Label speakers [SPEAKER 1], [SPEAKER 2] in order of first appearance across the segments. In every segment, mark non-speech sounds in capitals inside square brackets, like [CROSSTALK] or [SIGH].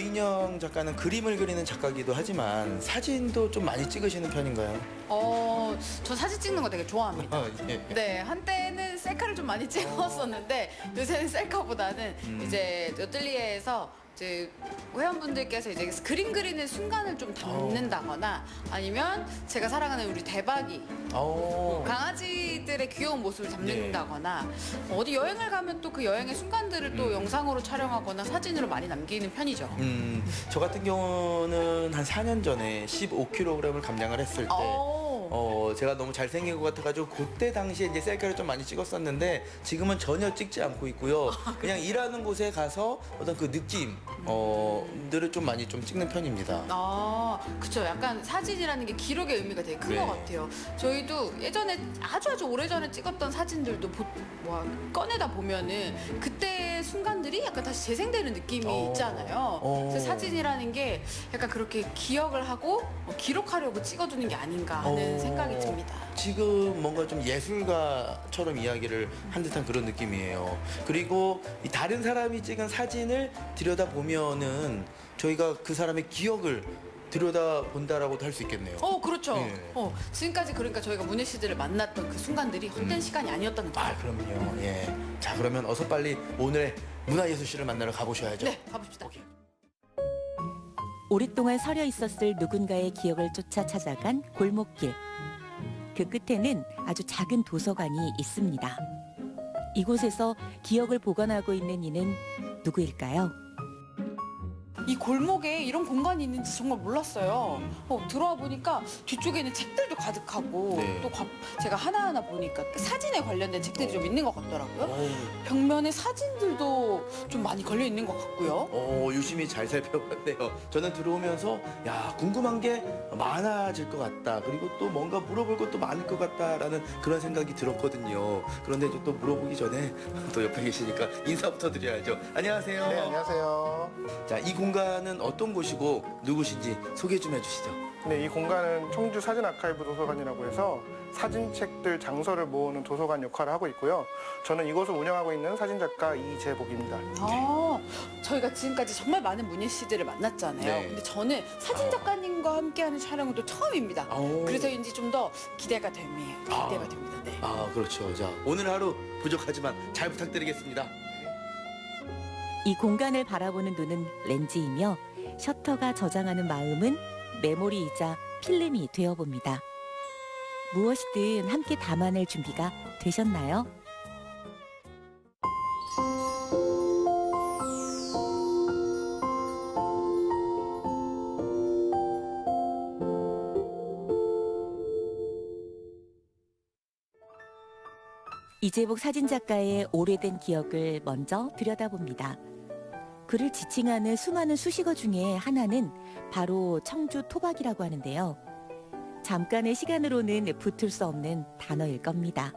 [SPEAKER 1] 여인영 작가는 그림을 그리는 작가이기도 하지만 사진도 좀 많이 찍으시는 편인가요?
[SPEAKER 2] 어, 저 사진 찍는 거 되게 좋아합니다.
[SPEAKER 1] 아, 예.
[SPEAKER 2] 네, 한때는 셀카를 좀 많이 찍었었는데 요새는 셀카보다는
[SPEAKER 1] 음.
[SPEAKER 2] 이제 어뜰리에에서 이제 회원분들께서 이제 그림 그리는 순간을 좀 담는다거나 아니면 제가 사랑하는 우리 대박이
[SPEAKER 1] 어.
[SPEAKER 2] 강아지들의 귀여운 모습을
[SPEAKER 1] 네.
[SPEAKER 2] 담는다거나 어디 여행을 가면 또 그 여행의 순간들을 또
[SPEAKER 1] 음.
[SPEAKER 2] 영상으로 촬영하거나 사진으로 많이 남기는 편이죠.
[SPEAKER 1] 음, 저 같은 경우는 한 4년 전에 15kg을 감량을 했을 때
[SPEAKER 2] 어.
[SPEAKER 1] 어, 제가 너무 잘생긴 것 같아가지고 그때 당시에 이제 셀카를 좀 많이 찍었었는데 지금은 전혀 찍지 않고 있고요. 그냥 일하는 곳에 가서 어떤 그 느낌, 어, 들을 좀 많이 좀 찍는 편입니다.
[SPEAKER 2] 아, 그쵸. 약간 사진이라는 게 기록의 의미가 되게 큰것
[SPEAKER 1] 네.
[SPEAKER 2] 같아요. 저희도 예전에 아주 아주 오래전에 찍었던 사진들도 보, 뭐, 꺼내다 보면은 그때 순간들이 약간 다시 재생되는 느낌이
[SPEAKER 1] 어.
[SPEAKER 2] 있잖아요.
[SPEAKER 1] 어.
[SPEAKER 2] 그래서 사진이라는 게 약간 그렇게 기억을 하고 어, 기록하려고 찍어두는 게 아닌가 하는
[SPEAKER 1] 어.
[SPEAKER 2] 생각이 듭니다.
[SPEAKER 1] 지금 뭔가 좀 예술가처럼 이야기를 한 듯한 그런 느낌이에요. 그리고 이 다른 사람이 찍은 사진을 들여다 보면은 저희가 그 사람의 기억을 들여다 본다라고도 할 수 있겠네요.
[SPEAKER 2] 어, 그렇죠.
[SPEAKER 1] 네.
[SPEAKER 2] 어, 지금까지 그러니까 저희가 문혜 씨들을 만났던 그 순간들이 헛된
[SPEAKER 1] 음.
[SPEAKER 2] 시간이 아니었다는 거.
[SPEAKER 1] 아, 그럼요. 예. 자, 그러면 어서 빨리 오늘의 문화예술 씨를 만나러 가보셔야죠.
[SPEAKER 2] 네, 가봅시다.
[SPEAKER 3] 오랫동안 서려 있었을 누군가의 기억을 쫓아 찾아간 골목길. 그 끝에는 아주 작은 도서관이 있습니다. 이곳에서 기억을 보관하고 있는 이는 누구일까요?
[SPEAKER 2] 이 골목에 이런 공간이 있는지 정말 몰랐어요. 어, 들어와 보니까 뒤쪽에는 책들도 가득하고
[SPEAKER 1] 네.
[SPEAKER 2] 또 과- 제가 하나하나 보니까 그 사진에 관련된 책들이 좀 있는 것 같더라고요.
[SPEAKER 1] 오,
[SPEAKER 2] 벽면에 사진들도 좀 많이 걸려 있는 것 같고요.
[SPEAKER 1] 오, 유심히 잘 살펴봤네요. 저는 들어오면서 야 궁금한 게 많아질 것 같다. 그리고 또 뭔가 물어볼 것도 많을 것 같다라는 그런 생각이 들었거든요. 그런데 이제 또 물어보기 전에 [LAUGHS] 또 옆에 계시니까 인사부터 드려야죠. 안녕하세요.
[SPEAKER 4] 네, 안녕하세요.
[SPEAKER 1] 자, 이 공간 은 어떤 곳이고 누구신지 소개 좀 해주시죠.
[SPEAKER 4] 네, 이 공간은 청주 사진 아카이브 도서관이라고 해서 사진책들 장서를 모으는 도서관 역할을 하고 있고요. 저는 이곳을 운영하고 있는 사진작가 이재복입니다.
[SPEAKER 2] 아, 저희가 지금까지 정말 많은 문예 씨들을 만났잖아요.
[SPEAKER 1] 네.
[SPEAKER 2] 근데 저는 사진 작가님과 함께하는 촬영은 또 처음입니다.
[SPEAKER 1] 아오.
[SPEAKER 2] 그래서인지 좀 더 기대가 됩니다. 기대가
[SPEAKER 1] 아.
[SPEAKER 2] 됩니다. 네.
[SPEAKER 1] 아, 그렇죠. 자, 오늘 하루 부족하지만 잘 부탁드리겠습니다.
[SPEAKER 3] 이 공간을 바라보는 눈은 렌즈이며 셔터가 저장하는 마음은 메모리이자 필름이 되어 봅니다. 무엇이든 함께 담아낼 준비가 되셨나요? 이재복 사진작가의 오래된 기억을 먼저 들여다봅니다. 그를 지칭하는 수많은 수식어 중에 하나는 바로 청주 토박이라고 하는데요. 잠깐의 시간으로는 붙을 수 없는 단어일 겁니다.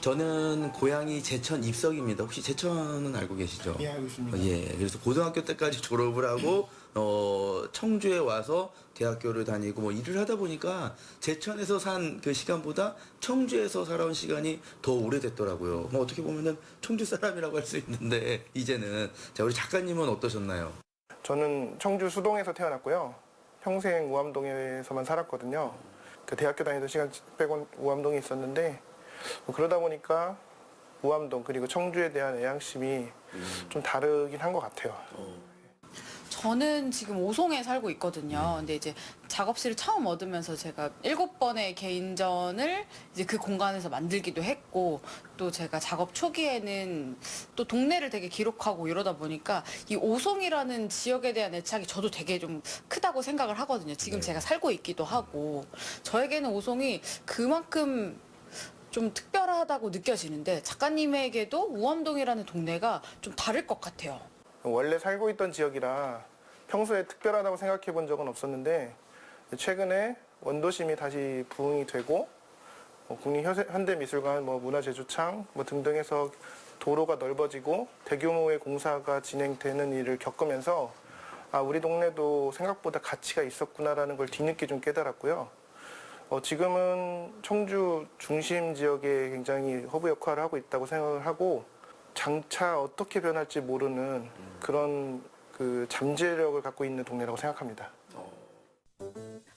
[SPEAKER 1] 저는 고향이 제천 입석입니다. 혹시 제천은 알고 계시죠?
[SPEAKER 4] 예, 알고 있습니다.
[SPEAKER 1] 예, 그래서 고등학교 때까지 졸업을 하고 어, 청주에 와서 대학교를 다니고 뭐 일을 하다 보니까 제천에서 산 그 시간보다 청주에서 살아온 시간이 더 오래됐더라고요. 뭐 어떻게 보면은 청주 사람이라고 할 수 있는데 이제는 자 우리 작가님은 어떠셨나요?
[SPEAKER 4] 저는 청주 수동에서 태어났고요. 평생 우암동에서만 살았거든요. 그 대학교 다니던 시간 빼곤 우암동에 있었는데 뭐 그러다 보니까 우암동 그리고 청주에 대한 애향심이 좀 다르긴 한 것 같아요.
[SPEAKER 2] 저는 지금 오송에 살고 있거든요. 근데 이제 작업실을 처음 얻으면서 제가 일곱 번의 개인전을 이제 그 공간에서 만들기도 했고 또 제가 작업 초기에는 또 동네를 되게 기록하고 이러다 보니까 이 오송이라는 지역에 대한 애착이 저도 되게 좀 크다고 생각을 하거든요. 지금
[SPEAKER 1] 네.
[SPEAKER 2] 제가 살고 있기도 하고 저에게는 오송이 그만큼 좀 특별하다고 느껴지는데 작가님에게도 우암동이라는 동네가 좀 다를 것 같아요.
[SPEAKER 4] 원래 살고 있던 지역이라 평소에 특별하다고 생각해 본 적은 없었는데 최근에 원도심이 다시 부흥이 되고 뭐 국립현대미술관, 뭐 문화제주창 뭐 등등 해서 도로가 넓어지고 대규모의 공사가 진행되는 일을 겪으면서 아 우리 동네도 생각보다 가치가 있었구나라는 걸 뒤늦게 좀 깨달았고요. 어, 지금은 청주 중심 지역에 굉장히 허브 역할을 하고 있다고 생각을 하고 장차 어떻게 변할지 모르는 그런 그 잠재력을 갖고 있는 동네라고 생각합니다.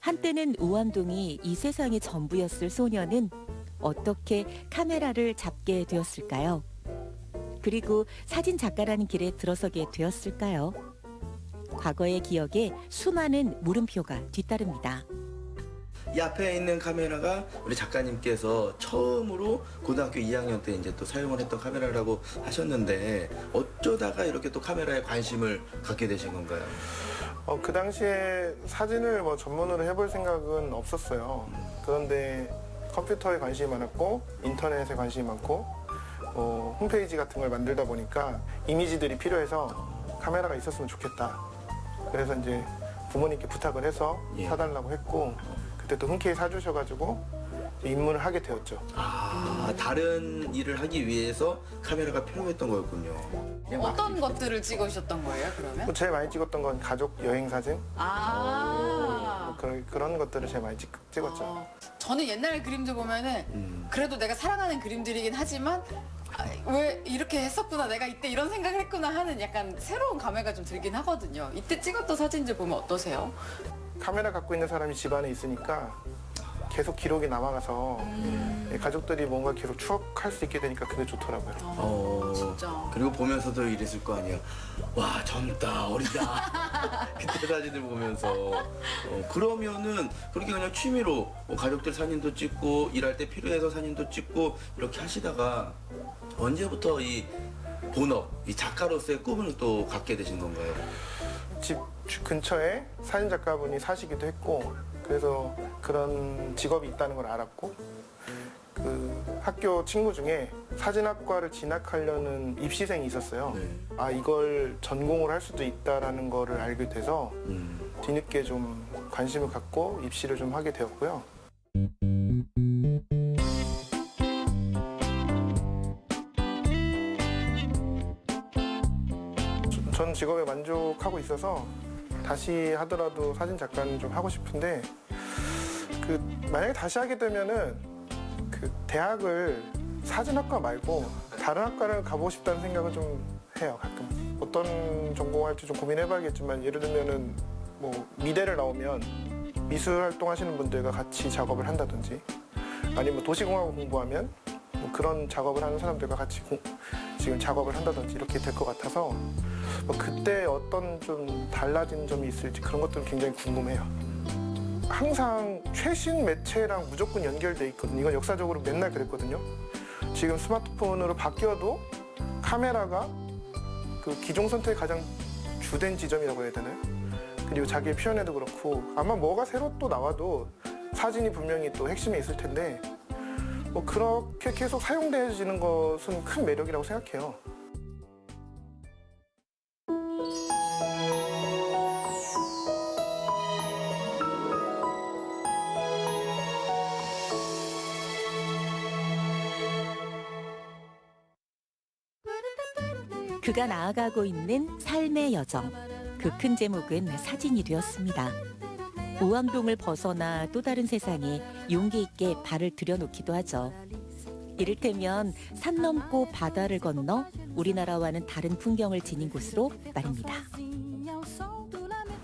[SPEAKER 3] 한때는 우암동이 이 세상의 전부였을 소녀는 어떻게 카메라를 잡게 되었을까요? 그리고 사진 작가라는 길에 들어서게 되었을까요? 과거의 기억에 수많은 물음표가 뒤따릅니다.
[SPEAKER 1] 이 앞에 있는 카메라가 우리 작가님께서 처음으로 고등학교 2학년 때 이제 또 사용을 했던 카메라라고 하셨는데 어쩌다가 이렇게 또 카메라에 관심을 갖게 되신 건가요?
[SPEAKER 4] 어, 그 당시에 사진을 뭐 전문으로 해볼 생각은 없었어요. 그런데 컴퓨터에 관심이 많았고 인터넷에 관심이 많고 어, 홈페이지 같은 걸 만들다 보니까 이미지들이 필요해서 카메라가 있었으면 좋겠다. 그래서 이제 부모님께 부탁을 해서
[SPEAKER 1] 예.
[SPEAKER 4] 사달라고 했고 그때 또 흔쾌히 사주셔가지고 입문을 하게 되었죠.
[SPEAKER 1] 아 다른 일을 하기 위해서 카메라가 필요했던 거였군요.
[SPEAKER 2] 어떤 것들을 찍으셨던 거예요, 그러면?
[SPEAKER 4] 뭐 제일 많이 찍었던 건 가족 여행 사진
[SPEAKER 2] 아.
[SPEAKER 4] 그런 그런 것들을 제일 많이 찍, 찍었죠.
[SPEAKER 2] 어, 저는 옛날 그림들 보면은
[SPEAKER 1] 음.
[SPEAKER 2] 그래도 내가 사랑하는 그림들이긴 하지만 아, 왜 이렇게 했었구나 내가 이때 이런 생각을 했구나 하는 약간 새로운 감회가 좀 들긴 하거든요. 이때 찍었던 사진들 보면 어떠세요?
[SPEAKER 4] 카메라 갖고 있는 사람이 집안에 있으니까 계속 기록이 남아가서
[SPEAKER 2] 음.
[SPEAKER 4] 예, 가족들이 뭔가 계속 추억할 수 있게 되니까 그게 좋더라고요.
[SPEAKER 2] 어,
[SPEAKER 1] 어,
[SPEAKER 2] 진짜.
[SPEAKER 1] 그리고 보면서도 이랬을 거 아니야. 와 젊다 어리다. [LAUGHS] 그때 사진을 보면서 어, 그러면은 그렇게 그냥 취미로 뭐 가족들 사진도 찍고 일할 때 필요해서 사진도 찍고 이렇게 하시다가 언제부터 이 본업, 이 작가로서의 꿈을 또 갖게 되신 건가요?
[SPEAKER 4] 집 주- 근처에 사진 작가분이 사시기도 했고 그래서 그런 직업이 있다는 걸 알았고 그 학교 친구 중에 사진학과를 진학하려는 입시생이 있었어요.
[SPEAKER 1] 네.
[SPEAKER 4] 아 이걸 전공을 할 수도 있다라는 거를 알게 돼서
[SPEAKER 1] 음.
[SPEAKER 4] 뒤늦게 좀 관심을 갖고 입시를 좀 하게 되었고요. 직업에 만족하고 있어서 다시 하더라도 사진 작가는 좀 하고 싶은데 그 만약에 다시 하게 되면은 그 대학을 사진학과 말고 다른 학과를 가보고 싶다는 생각을 좀 해요 가끔. 어떤 전공할지 좀 고민해봐야겠지만 예를 들면은 뭐 미대를 나오면 미술 활동하시는 분들과 같이 작업을 한다든지 아니면 도시공학을 공부하면 뭐 그런 작업을 하는 사람들과 같이 공- 지금 작업을 한다든지 이렇게 될 것 같아서 뭐 그때 어떤 좀 달라진 점이 있을지 그런 것들은 굉장히 궁금해요. 항상 최신 매체랑 무조건 연결돼 있거든요. 이건 역사적으로 맨날 그랬거든요. 지금 스마트폰으로 바뀌어도 카메라가 그 기종 선택의 가장 주된 지점이라고 해야 되나요? 그리고 자기의 표현에도 그렇고 아마 뭐가 새로 또 나와도 사진이 분명히 또 핵심에 있을 텐데 뭐 그렇게 계속 사용되어지는 것은 큰 매력이라고 생각해요.
[SPEAKER 3] 그가 나아가고 있는 삶의 여정. 그 큰 제목은 사진이 되었습니다. 우암동을 벗어나 또 다른 세상에 용기 있게 발을 들여놓기도 하죠. 이를테면 산 넘고 바다를 건너 우리나라와는 다른 풍경을 지닌 곳으로 말입니다.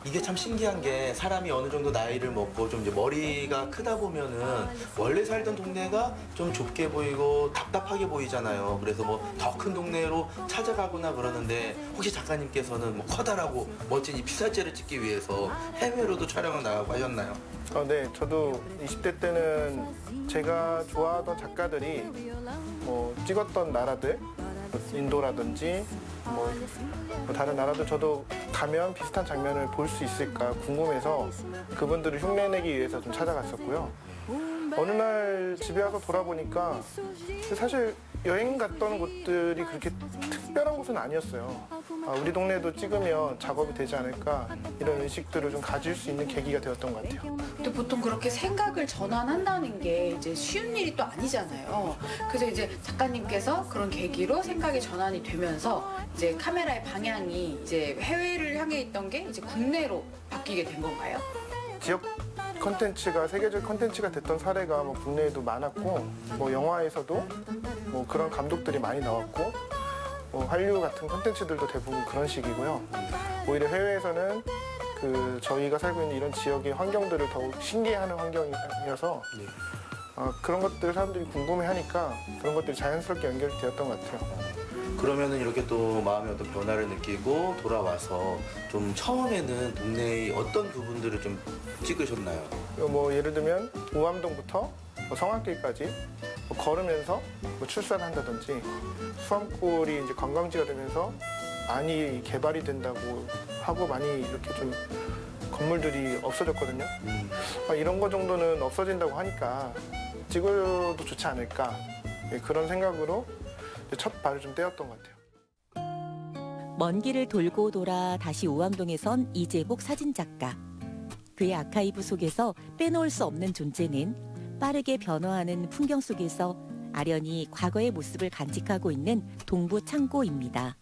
[SPEAKER 1] 이게 참 신기한 게 사람이 어느 정도 나이를 먹고 좀 이제 머리가 크다 보면은 원래 살던 동네가 좀 좁게 보이고 답답하게 보이잖아요. 그래서 뭐 더 큰 동네로 찾아가거나 그러는데 혹시 작가님께서는 뭐 커다랗고 멋진 이 피사체를 찍기 위해서 해외로도 촬영을 나가고 하셨나요?
[SPEAKER 4] 어, 네, 저도 20대 때는 제가 좋아하던 작가들이 뭐 찍었던 나라들, 인도라든지 뭐, 뭐 다른 나라도 저도 가면 비슷한 장면을 볼 수 있을까 궁금해서 그분들을 흉내내기 위해서 좀 찾아갔었고요. 어느 날 집에 와서 돌아보니까 사실 여행 갔던 곳들이 그렇게 특별한 곳은 아니었어요. 아, 우리 동네도 찍으면 작업이 되지 않을까 이런 의식들을 좀 가질 수 있는 계기가 되었던 것 같아요.
[SPEAKER 2] 근데 보통 그렇게 생각을 전환한다는 게 이제 쉬운 일이 또 아니잖아요. 그래서 이제 작가님께서 그런 계기로 생각이 전환이 되면서 이제 카메라의 방향이 이제 해외를 향해 있던 게 이제 국내로 바뀌게 된 건가요?
[SPEAKER 4] 지역 컨텐츠가 세계적 컨텐츠가 됐던 사례가 뭐 국내에도 많았고 뭐 영화에서도 뭐 그런 감독들이 많이 나왔고 뭐 한류 같은 컨텐츠들도 대부분 그런 식이고요. 오히려 해외에서는 그 저희가 살고 있는 이런 지역의 환경들을 더욱 신기해하는 환경이어서
[SPEAKER 1] 네.
[SPEAKER 4] 아, 그런 것들 사람들이 궁금해하니까 그런 것들이 자연스럽게 연결되었던 것 같아요.
[SPEAKER 1] 그러면은 이렇게 또 마음의 어떤 변화를 느끼고 돌아와서 좀 처음에는 동네의 어떤 부분들을 좀 찍으셨나요?
[SPEAKER 4] 뭐 예를 들면 우암동부터 뭐 성악길까지 뭐 걸으면서 뭐 출산한다든지 수암골이 이제 관광지가 되면서 많이 개발이 된다고 하고 많이 이렇게 좀 건물들이 없어졌거든요.
[SPEAKER 1] 음.
[SPEAKER 4] 아, 이런 거 정도는 없어진다고 하니까 찍어도 좋지 않을까 예, 그런 생각으로 첫 발을 좀 떼었던 것 같아요.
[SPEAKER 3] 먼 길을 돌고 돌아 다시 오암동에 선 이재복 사진작가. 그의 아카이브 속에서 빼놓을 수 없는 존재는 빠르게 변화하는 풍경 속에서 아련히 과거의 모습을 간직하고 있는 동부 창고입니다.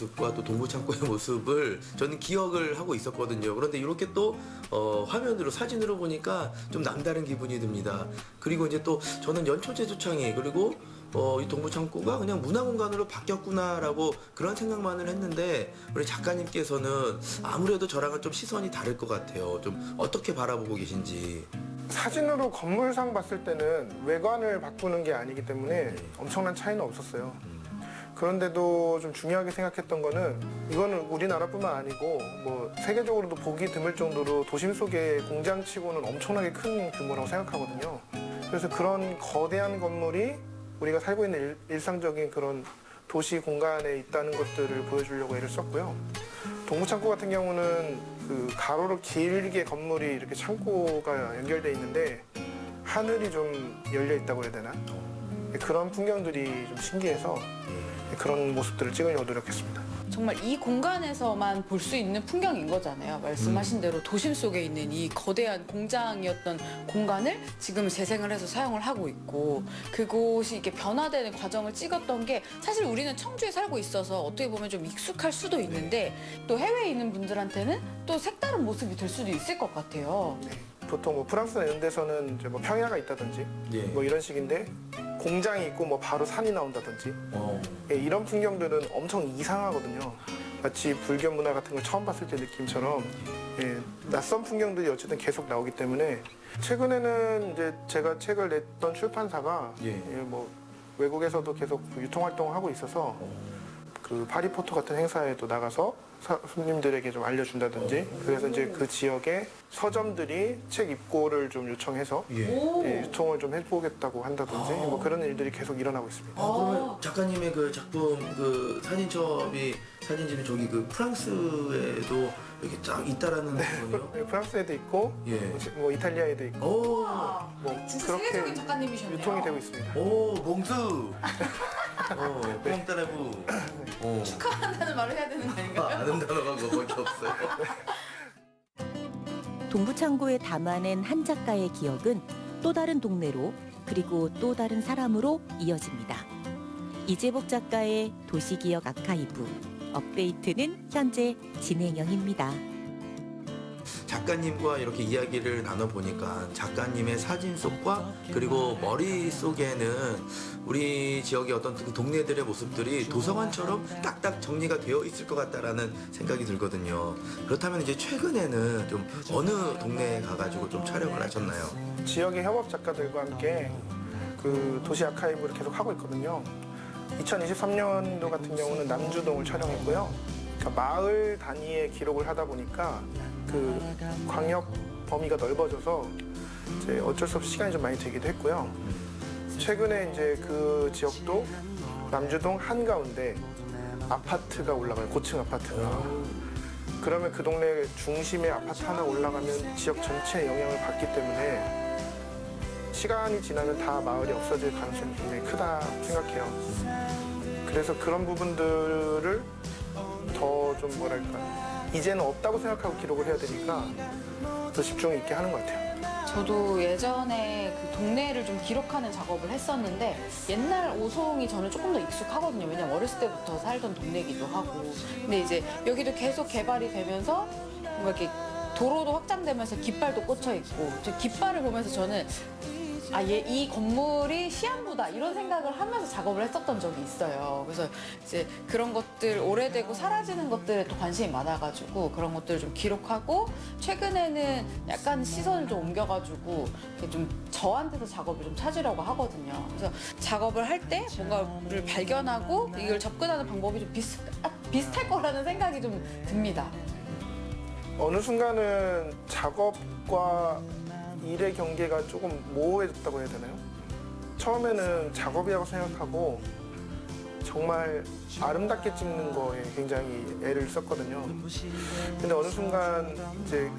[SPEAKER 1] 모습과 또 동부창고의 [LAUGHS] 모습을 저는 기억을 하고 있었거든요. 그런데 이렇게 또 어, 화면으로 사진으로 보니까 좀 남다른 기분이 듭니다. 그리고 이제 또 저는 연초 제 조창이 그리고 어, 이 동부창고가 그냥 문화공간으로 바뀌었구나라고 그런 생각만을 했는데 우리 작가님께서는 아무래도 저랑은 좀 시선이 다를 것 같아요. 좀 어떻게 바라보고 계신지.
[SPEAKER 4] 사진으로 건물상 봤을 때는 외관을 바꾸는 게 아니기 때문에 엄청난 차이는 없었어요. 그런데도 좀 중요하게 생각했던 거는 이거는 우리나라뿐만 아니고 뭐 세계적으로도 보기 드물 정도로 도심 속의 공장치고는 엄청나게 큰 규모라고 생각하거든요. 그래서 그런 거대한 건물이 우리가 살고 있는 일, 일상적인 그런 도시 공간에 있다는 것들을 보여주려고 애를 썼고요. 동부창고 같은 경우는 그 가로로 길게 건물이 이렇게 창고가 연결돼 있는데 하늘이 좀 열려 있다고 해야 되나? 그런 풍경들이 좀 신기해서 그런 모습들을 찍으려고 노력했습니다.
[SPEAKER 2] 정말 이 공간에서만 볼 수 있는 풍경인 거잖아요. 말씀하신 대로 도심 속에 있는 이 거대한 공장이었던 공간을 지금 재생을 해서 사용을 하고 있고 그곳이 이렇게 변화되는 과정을 찍었던 게 사실 우리는 청주에 살고 있어서 어떻게 보면 좀 익숙할 수도 있는데 또 해외에 있는 분들한테는 또 색다른 모습이 될 수도 있을 것 같아요.
[SPEAKER 4] 보통 뭐 프랑스나 이런 데서는 이제 뭐 평야가 있다든지
[SPEAKER 1] 예.
[SPEAKER 4] 뭐 이런 식인데 공장이 있고 뭐 바로 산이 나온다든지
[SPEAKER 1] 어.
[SPEAKER 4] 예, 이런 풍경들은 엄청 이상하거든요. 마치 불교 문화 같은 걸 처음 봤을 때 느낌처럼 예, 낯선 풍경들이 어쨌든 계속 나오기 때문에 최근에는 이제 제가 책을 냈던 출판사가
[SPEAKER 1] 예.
[SPEAKER 4] 예, 뭐 외국에서도 계속 그 유통 활동을 하고 있어서 그 파리포토 같은 행사에도 나가서 사- 손님들에게 좀 알려준다든지 그래서 이제 그 지역의 서점들이 책 입고를 좀 요청해서
[SPEAKER 1] 예.
[SPEAKER 4] 예, 유통을 좀 해보겠다고 한다든지 뭐 그런 일들이 계속 일어나고 있습니다.
[SPEAKER 1] 아, 그러면 작가님의 그 작품 그 사진첩이 사진집이 저기 그 프랑스에도 이렇게 쫙 있다라는 거군요.
[SPEAKER 4] 예, 프랑스에도 있고
[SPEAKER 1] 예.
[SPEAKER 4] 뭐 이탈리아에도 있고
[SPEAKER 1] 오,
[SPEAKER 4] 뭐
[SPEAKER 2] 진짜
[SPEAKER 4] 그렇게
[SPEAKER 2] 세계적인 작가님이셨네요.
[SPEAKER 4] 유통이 되고 있습니다.
[SPEAKER 1] 오, 몽수. 어, [LAUGHS] 뽕따레부. 어.
[SPEAKER 2] 축하한다는 말을 해야 되는 거 아닌가요?
[SPEAKER 1] 아는 단어가 그거밖에 없어요. [LAUGHS]
[SPEAKER 3] 동부창고에 담아낸 한 작가의 기억은 또 다른 동네로 그리고 또 다른 사람으로 이어집니다. 이재복 작가의 도시기억 아카이브 업데이트는 현재 진행형입니다.
[SPEAKER 1] 작가님과 이렇게 이야기를 나눠보니까 작가님의 사진 속과 그리고 머릿속에는 우리 지역의 어떤 그 동네들의 모습들이 도서관처럼 딱딱 정리가 되어 있을 것 같다라는 생각이 들거든요. 그렇다면 이제 최근에는 좀 어느 동네에 가가지고 좀 촬영을 하셨나요?
[SPEAKER 4] 지역의 협업 작가들과 함께 그 도시 아카이브를 계속 하고 있거든요. 2023년도 같은 경우는 남주동을 촬영했고요. 그러니까 마을 단위의 기록을 하다 보니까 그 광역 범위가 넓어져서 이제 어쩔 수 없이 시간이 좀 많이 들기도 했고요. 최근에 이제 그 지역도 남주동 한가운데 아파트가 올라가요. 고층 아파트가. 그러면 그 동네 중심에 아파트 하나 올라가면 지역 전체에 영향을 받기 때문에 시간이 지나면 다 마을이 없어질 가능성이 굉장히 크다 생각해요. 그래서 그런 부분들을 더 좀 뭐랄까 이제는 없다고 생각하고 기록을 해야 되니까 더 집중 있게 하는 것 같아요.
[SPEAKER 2] 저도 예전에 그 동네를 좀 기록하는 작업을 했었는데 옛날 오송이 저는 조금 더 익숙하거든요. 왜냐면 어렸을 때부터 살던 동네기도 하고. 근데 이제 여기도 계속 개발이 되면서 뭔가 이렇게 도로도 확장되면서 깃발도 꽂혀 있고 저 깃발을 보면서 저는 아, 얘, 이 건물이 시한부다 이런 생각을 하면서 작업을 했었던 적이 있어요. 그래서 이제 그런 것들 오래되고 사라지는 것들에 또 관심이 많아가지고 그런 것들을 좀 기록하고 최근에는 약간 시선을 좀 옮겨가지고 좀 저한테서 작업을 좀 찾으려고 하거든요. 그래서 작업을 할 때 뭔가를 발견하고 이걸 접근하는 방법이 좀 비슷, 아, 비슷할 거라는 생각이 좀 듭니다.
[SPEAKER 4] 어느 순간은 작업과 일의 경계가 조금 모호해졌다고 해야 되나요? 처음에는 작업이라고 생각하고 정말 아름답게 찍는 거에 굉장히 애를 썼거든요. 근데 어느 순간 이제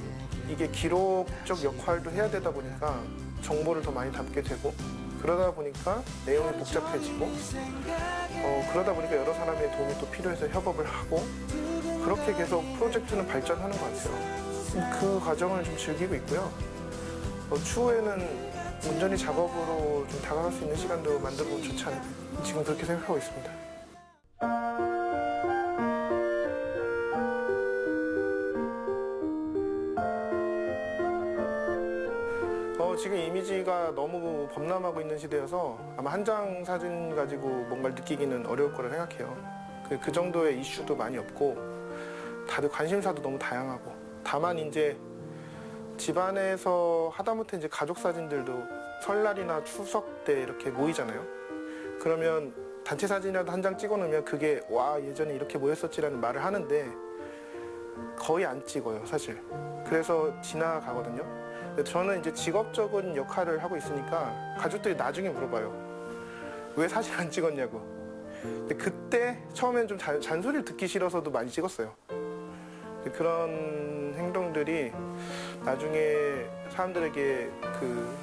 [SPEAKER 4] 이게 기록적 역할도 해야 되다 보니까 정보를 더 많이 담게 되고 그러다 보니까 내용이 복잡해지고 어, 그러다 보니까 여러 사람의 도움이 또 필요해서 협업을 하고 그렇게 계속 프로젝트는 발전하는 것 같아요. 그 과정을 좀 즐기고 있고요. 어, 추후에는 온전히 작업으로 좀 다가갈 수 있는 시간도 만들어보면 좋지 않을까. 지금 그렇게 생각하고 있습니다. 어, 지금 이미지가 너무 범람하고 있는 시대여서 아마 한 장 사진 가지고 뭔가를 느끼기는 어려울 거라 생각해요. 그, 그 정도의 이슈도 많이 없고 다들 관심사도 너무 다양하고 다만 이제 집안에서 하다못해 이제 가족 사진들도 설날이나 추석 때 이렇게 모이잖아요. 그러면 단체 사진이라도 한 장 찍어 놓으면 그게 와 예전에 이렇게 모였었지라는 말을 하는데 거의 안 찍어요 사실. 그래서 지나가거든요. 저는 이제 직업적인 역할을 하고 있으니까 가족들이 나중에 물어봐요. 왜 사진 안 찍었냐고. 근데 그때 처음엔 좀 잔, 잔소리를 듣기 싫어서도 많이 찍었어요. 그런 행동들이 나중에 사람들에게 그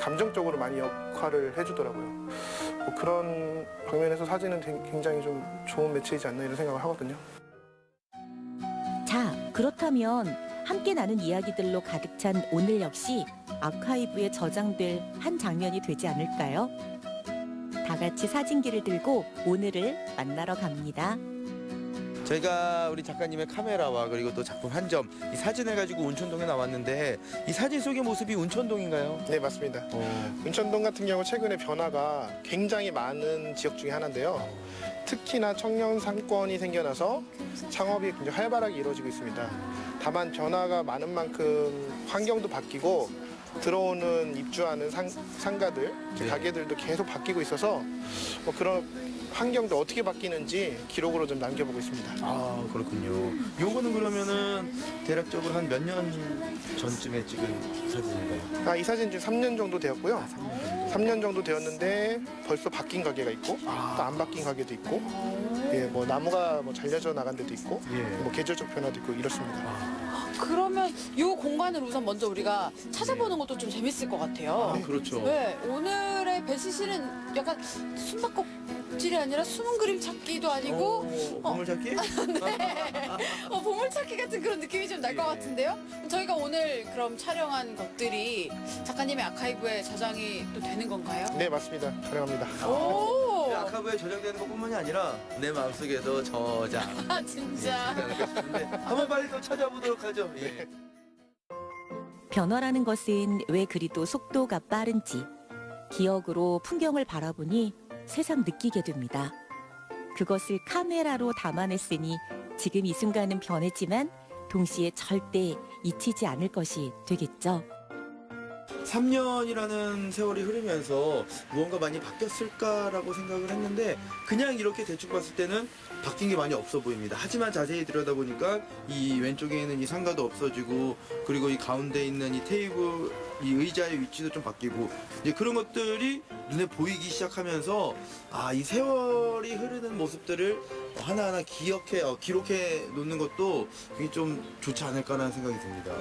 [SPEAKER 4] 감정적으로 많이 역할을 해주더라고요. 뭐 그런 방면에서 사진은 되- 굉장히 좀 좋은 매체이지 않나 이런 생각을 하거든요.
[SPEAKER 3] 자, 그렇다면 함께 나눈 이야기들로 가득 찬 오늘 역시 아카이브에 저장될 한 장면이 되지 않을까요? 다 같이 사진기를 들고 오늘을 만나러 갑니다.
[SPEAKER 1] 저희가 우리 작가님의 카메라와 그리고 또 작품 한 점 이 사진을 가지고 운천동에 나왔는데 이 사진 속의 모습이 운천동인가요?
[SPEAKER 4] 네 맞습니다.
[SPEAKER 1] 어.
[SPEAKER 4] 운천동 같은 경우 최근에 변화가 굉장히 많은 지역 중에 하나인데요. 특히나 청년 상권이 생겨나서 창업이 굉장히 활발하게 이루어지고 있습니다. 다만 변화가 많은 만큼 환경도 바뀌고 들어오는 입주하는 상, 상가들,
[SPEAKER 1] 네.
[SPEAKER 4] 가게들도 계속 바뀌고 있어서 뭐 그런 환경도 어떻게 바뀌는지 기록으로 좀 남겨보고 있습니다.
[SPEAKER 1] 아 그렇군요. 요거는 그러면은 대략적으로 한 몇 년 전쯤에 찍은 사진인가요?
[SPEAKER 4] 아, 이 사진 지금 3년 정도 되었고요.
[SPEAKER 1] 아, 3년 정도.
[SPEAKER 4] 3년 정도 되었는데 벌써 바뀐 가게가 있고
[SPEAKER 1] 아.
[SPEAKER 4] 또안 바뀐 가게도 있고 예, 뭐 나무가 뭐 잘려져 나간 데도 있고
[SPEAKER 1] 예.
[SPEAKER 4] 뭐 계절적 변화도 있고 이렇습니다.
[SPEAKER 2] 그러면 이 공간을 우선 먼저 우리가 찾아보는 것도 좀 재밌을 것 같아요.
[SPEAKER 1] 아 그렇죠.
[SPEAKER 2] 네, 오늘의 배시실은 약간 숨바꼭 질이 아니라 숨은 그림 찾기도 아니고
[SPEAKER 1] 어, 보물찾기?
[SPEAKER 2] 어, 보물찾기 [LAUGHS] 같은 그런 느낌이 좀 날것
[SPEAKER 1] 예.
[SPEAKER 2] 같은데요? 저희가 오늘 그럼 촬영한 것들이 작가님의 아카이브에 저장이 또 되는 건가요?
[SPEAKER 4] 네 맞습니다. 촬영합니다.
[SPEAKER 2] 오!
[SPEAKER 1] 이 아카브에 저장되는 것뿐만이 아니라 내 마음속에도 저장. [LAUGHS]
[SPEAKER 2] 아, 진짜.
[SPEAKER 1] 네, 한번 빨리 또 찾아보도록 하죠. 예.
[SPEAKER 3] 변화라는 것은 왜 그리도 속도가 빠른지 기억으로 풍경을 바라보니 새삼 느끼게 됩니다. 그것을 카메라로 담아냈으니 지금 이 순간은 변했지만 동시에 절대 잊히지 않을 것이 되겠죠.
[SPEAKER 1] 3년이라는 세월이 흐르면서 무언가 많이 바뀌었을까라고 생각을 했는데 그냥 이렇게 대충 봤을 때는 바뀐 게 많이 없어 보입니다. 하지만 자세히 들여다보니까 이 왼쪽에 있는 이 상가도 없어지고 그리고 이 가운데 있는 이 테이블 이 의자의 위치도 좀 바뀌고 이제 그런 것들이 눈에 보이기 시작하면서 아 이 세월이 흐르는 모습들을 하나하나 기억해 어, 기록해 놓는 것도 굉장히 좀 좋지 않을까라는 생각이 듭니다.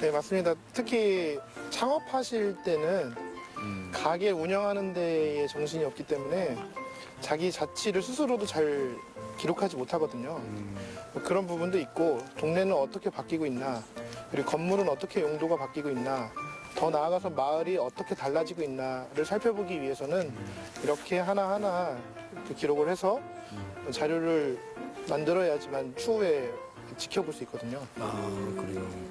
[SPEAKER 4] 네 맞습니다. 특히 창업하실 때는
[SPEAKER 1] 음.
[SPEAKER 4] 가게 운영하는 데에 정신이 없기 때문에 자기 자취를 스스로도 잘 기록하지 못하거든요. 뭐 그런 부분도 있고 동네는 어떻게 바뀌고 있나 그리고 건물은 어떻게 용도가 바뀌고 있나 더 나아가서 마을이 어떻게 달라지고 있나를 살펴보기 위해서는 이렇게 하나하나 이렇게 기록을 해서 자료를 만들어야지만 추후에 지켜볼 수 있거든요.
[SPEAKER 1] 아 그래요.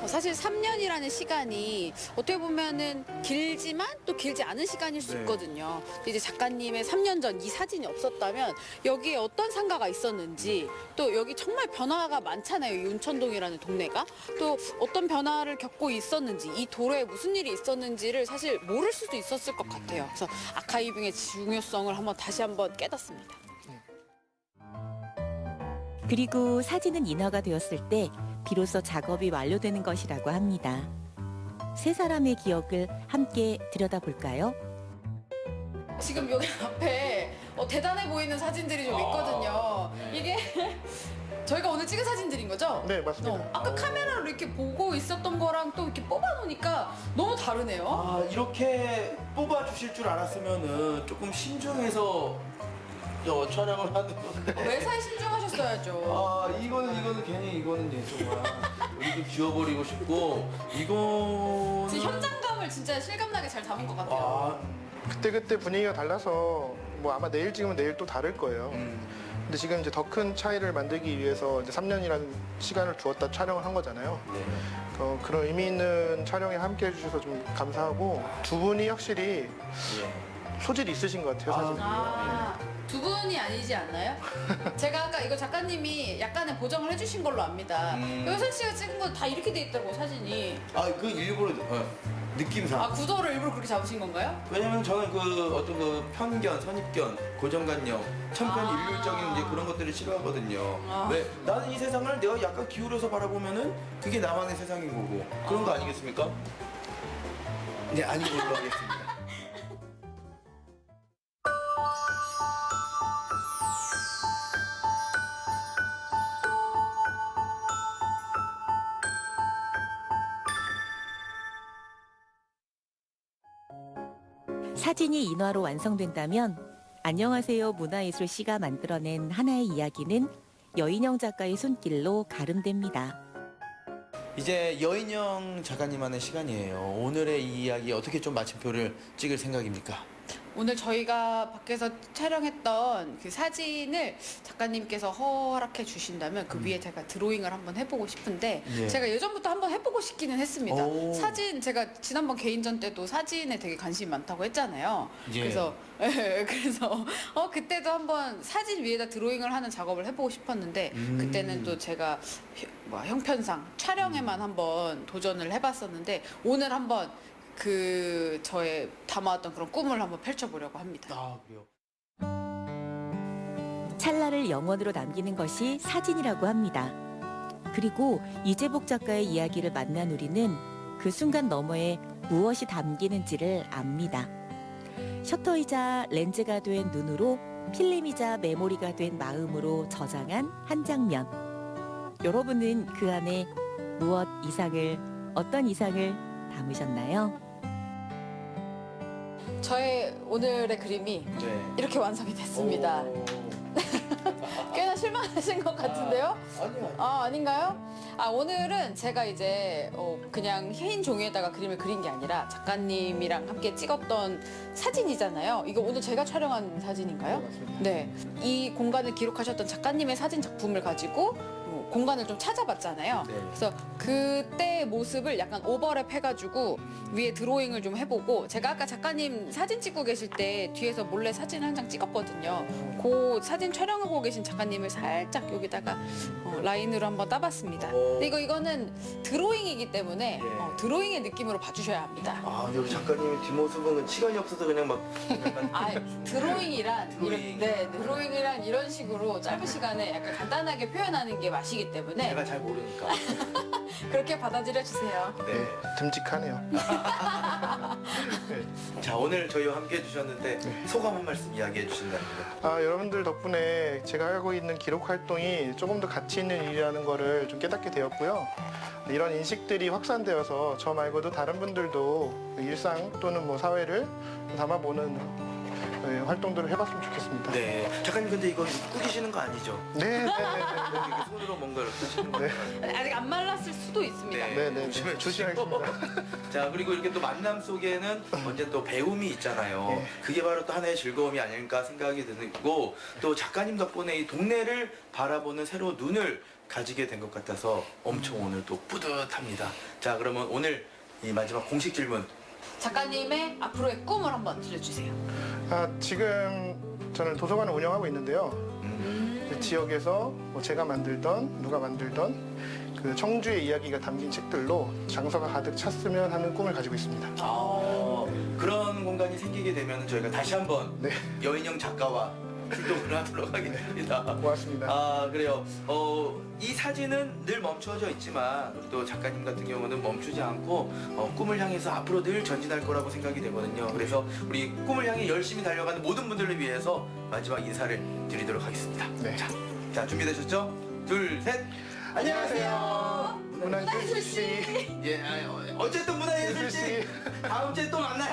[SPEAKER 2] 어, 사실 3년이라는 시간이 어떻게 보면은 길지만 또 길지 않은 시간일 수
[SPEAKER 1] 네.
[SPEAKER 2] 있거든요. 근데 이제 작가님의 3년 전 이 사진이 없었다면 여기에 어떤 상가가 있었는지 또 여기 정말 변화가 많잖아요. 이 윤천동이라는 동네가 또 어떤 변화를 겪고 있었는지 이 도로에 무슨 일이 있었는지를 사실 모를 수도 있었을 것 같아요. 그래서 아카이빙의 중요성을 한번 다시 한번 깨닫습니다.
[SPEAKER 3] 그리고 사진은 인화가 되었을 때 비로소 작업이 완료되는 것이라고 합니다. 세 사람의 기억을 함께 들여다볼까요?
[SPEAKER 2] 지금 여기 앞에 어, 대단해 보이는 사진들이 좀 있거든요. 이게 [LAUGHS] 저희가 오늘 찍은 사진들인 거죠?
[SPEAKER 4] 네, 맞습니다.
[SPEAKER 2] 어, 아까 카메라로 이렇게 보고 있었던 거랑 또 이렇게 뽑아놓으니까 너무 다르네요.
[SPEAKER 1] 아 이렇게 뽑아 주실 줄 알았으면은 조금 신중해서 저 촬영을 하는 건데.
[SPEAKER 2] 매사에 신중하셨어야죠.
[SPEAKER 1] 아 이거는 이거는 괜히 이거는 예, 정말 여기도 지워버리고 싶고 이거는
[SPEAKER 2] 지금 현장감을 진짜 실감나게 잘 담은 것 같아요.
[SPEAKER 1] 아
[SPEAKER 4] 그때그때 분위기가 달라서 뭐 아마 내일 찍으면 내일 또 다를 거예요.
[SPEAKER 1] 음.
[SPEAKER 4] 근데 지금 이제 더 큰 차이를 만들기 위해서 이제 3년이라는 시간을 두었다 촬영을 한 거잖아요.
[SPEAKER 1] 네.
[SPEAKER 4] 어, 그런 의미 있는 촬영에 함께 해주셔서 좀 감사하고 두 분이 확실히
[SPEAKER 1] 예.
[SPEAKER 4] 소질이 있으신 것 같아요,
[SPEAKER 1] 아.
[SPEAKER 4] 사진.
[SPEAKER 2] 아, 두 분이 아니지 않나요? [LAUGHS] 제가 아까 이거 작가님이 약간의 보정을 해주신 걸로 압니다.
[SPEAKER 1] 음.
[SPEAKER 2] 여선 씨가 찍은 거다 이렇게 돼 있더라고 사진이.
[SPEAKER 1] 아 그 일부러 어, 느낌상.
[SPEAKER 2] 아 구도를 일부러 그렇게 잡으신 건가요?
[SPEAKER 1] 왜냐면 저는 그 어떤 그 편견, 선입견, 고정관념, 천편
[SPEAKER 2] 아.
[SPEAKER 1] 일률적인 이제 그런 것들을 싫어하거든요.
[SPEAKER 2] 아.
[SPEAKER 1] 왜 나는 이 세상을 내가 약간 기울여서 바라보면은 그게 나만의 세상인 거고 그런 거 아니겠습니까? 네 아닌 걸로 하겠습니다.
[SPEAKER 3] 사진이 인화로 완성된다면 안녕하세요 문화예술 씨가 만들어낸 하나의 이야기는 여인영 작가의 손길로 가름됩니다.
[SPEAKER 1] 이제 여인영 작가님만의 시간이에요. 오늘의 이 이야기 어떻게 좀 마침표를 찍을 생각입니까?
[SPEAKER 2] 오늘 저희가 밖에서 촬영했던 그 사진을 작가님께서 허락해 주신다면 그 위에 제가 드로잉을 한번 해보고 싶은데
[SPEAKER 1] 예.
[SPEAKER 2] 제가 예전부터 한번 해보고 싶기는 했습니다.
[SPEAKER 1] 오.
[SPEAKER 2] 사진 제가 지난번 개인전 때도 사진에 되게 관심이 많다고 했잖아요.
[SPEAKER 1] 예.
[SPEAKER 2] 그래서 [LAUGHS] 예, 그래서 어 그때도 한번 사진 위에다 드로잉을 하는 작업을 해보고 싶었는데
[SPEAKER 1] 음.
[SPEAKER 2] 그때는 또 제가 혀- 뭐 형편상 촬영에만 한번 도전을 해봤었는데 오늘 한번 그 저의 담아왔던 그런 꿈을 한번 펼쳐보려고 합니다.
[SPEAKER 1] 아 그래요.
[SPEAKER 3] 찰나를 영원으로 남기는 것이 사진이라고 합니다. 그리고 이재복 작가의 이야기를 만난 우리는 그 순간 너머에 무엇이 담기는지를 압니다. 셔터이자 렌즈가 된 눈으로 필름이자 메모리가 된 마음으로 저장한 한 장면. 여러분은 그 안에 무엇 이상을, 어떤 이상을 담으셨나요?
[SPEAKER 2] 저의 오늘의 그림이
[SPEAKER 1] 네.
[SPEAKER 2] 이렇게 완성이 됐습니다.
[SPEAKER 1] 오. [LAUGHS]
[SPEAKER 2] 꽤나 실망하신 것 같은데요?
[SPEAKER 1] 아니요.
[SPEAKER 2] 아 아닌가요? 아 오늘은 제가 이제 어, 그냥 흰 종이에다가 그림을 그린 게 아니라 작가님이랑 함께 찍었던 사진이잖아요. 이거 오늘 제가 촬영한 사진인가요? 네. 이 공간을 기록하셨던 작가님의 사진 작품을 가지고 어, 공간을 좀 찾아봤잖아요.
[SPEAKER 1] 네.
[SPEAKER 2] 그래서 그때의 모습을 약간 오버랩 해가지고 위에 드로잉을 좀 해보고 제가 아까 작가님 사진 찍고 계실 때 뒤에서 몰래 사진 한 장 찍었거든요. 그 사진 촬영하고 계신 작가님을 살짝 여기다가 어, 라인으로 한번 따봤습니다. 근데 이거 이거는 드로잉이기 때문에
[SPEAKER 1] 예.
[SPEAKER 2] 어, 드로잉의 느낌으로 봐주셔야 합니다.
[SPEAKER 1] 아 여기 작가님의 뒷모습은 시간이 없어서 그냥 막 [LAUGHS] 약간
[SPEAKER 2] 아 드로잉이란
[SPEAKER 1] 드로잉.
[SPEAKER 2] 이런, 네 드로잉이란 이런 식으로 짧은 시간에 약간 간단하게 표현하는 게 맛이기 때문에
[SPEAKER 1] 내가 잘 모르니까. [LAUGHS]
[SPEAKER 2] 그렇게 받아들여 주세요.
[SPEAKER 1] 네.
[SPEAKER 4] 듬직하네요. [LAUGHS]
[SPEAKER 1] 자 오늘 저희와 함께 해주셨는데 소감 한 말씀 이야기해 주신답니다.
[SPEAKER 4] 아, 여러분들 덕분에 제가 하고 있는 기록 활동이 조금 더 가치 있는 일이라는 거를 좀 깨닫게 되었고요. 이런 인식들이 확산되어서 저 말고도 다른 분들도 일상 또는 뭐 사회를 담아보는 네, 활동들을 해봤으면 좋겠습니다.
[SPEAKER 1] 네. 작가님 근데 이거 꾸기시는 거 아니죠?
[SPEAKER 4] 네, 네, 네,
[SPEAKER 1] 이렇게 손으로 뭔가 이렇게 하시는 거
[SPEAKER 4] 네.
[SPEAKER 2] 아직 안 말랐을 수도 있습니다.
[SPEAKER 4] 네, 네,
[SPEAKER 1] 조심해
[SPEAKER 4] 네,
[SPEAKER 1] 주시고.
[SPEAKER 4] 조심하겠습니다.
[SPEAKER 1] 자 그리고 이렇게 또 만남 속에는 언제 또 배움이 있잖아요.
[SPEAKER 4] 네.
[SPEAKER 1] 그게 바로 또 하나의 즐거움이 아닐까 생각이 들고 또 작가님 덕분에 이 동네를 바라보는 새로운 눈을 가지게 된 것 같아서 엄청 오늘 또 뿌듯합니다. 자 그러면 오늘 이 마지막 공식 질문
[SPEAKER 2] 작가님의 앞으로의 꿈을 한번 들려주세요.
[SPEAKER 4] 아, 지금 저는 도서관을 운영하고 있는데요.
[SPEAKER 1] 음,
[SPEAKER 4] 그 지역에서 뭐 제가 만들던 누가 만들던 그 청주의 이야기가 담긴 책들로 장서가 가득 찼으면 하는 꿈을 가지고 있습니다.
[SPEAKER 1] 아, 그런 공간이 생기게 되면 저희가 다시 한번
[SPEAKER 4] 네,
[SPEAKER 1] 여인영 작가와 출동을 [LAUGHS] 하도록 하겠습니다.
[SPEAKER 4] 고맙습니다.
[SPEAKER 1] 아 그래요. 어, 이 사진은 늘 멈춰져 있지만 우리 또 작가님 같은 경우는 멈추지 않고 어, 꿈을 향해서 앞으로 늘 전진할 거라고 생각이 되거든요. 그래서 우리 꿈을 향해 열심히 달려가는 모든 분들을 위해서 마지막 인사를 드리도록 하겠습니다.
[SPEAKER 4] 네.
[SPEAKER 1] 자, 자 준비되셨죠? 둘, 셋. 안녕하세요.
[SPEAKER 4] 문안주 씨.
[SPEAKER 1] 예, 아, 어, 어쨌든 문화예술 씨 다음 주에 또 만나요.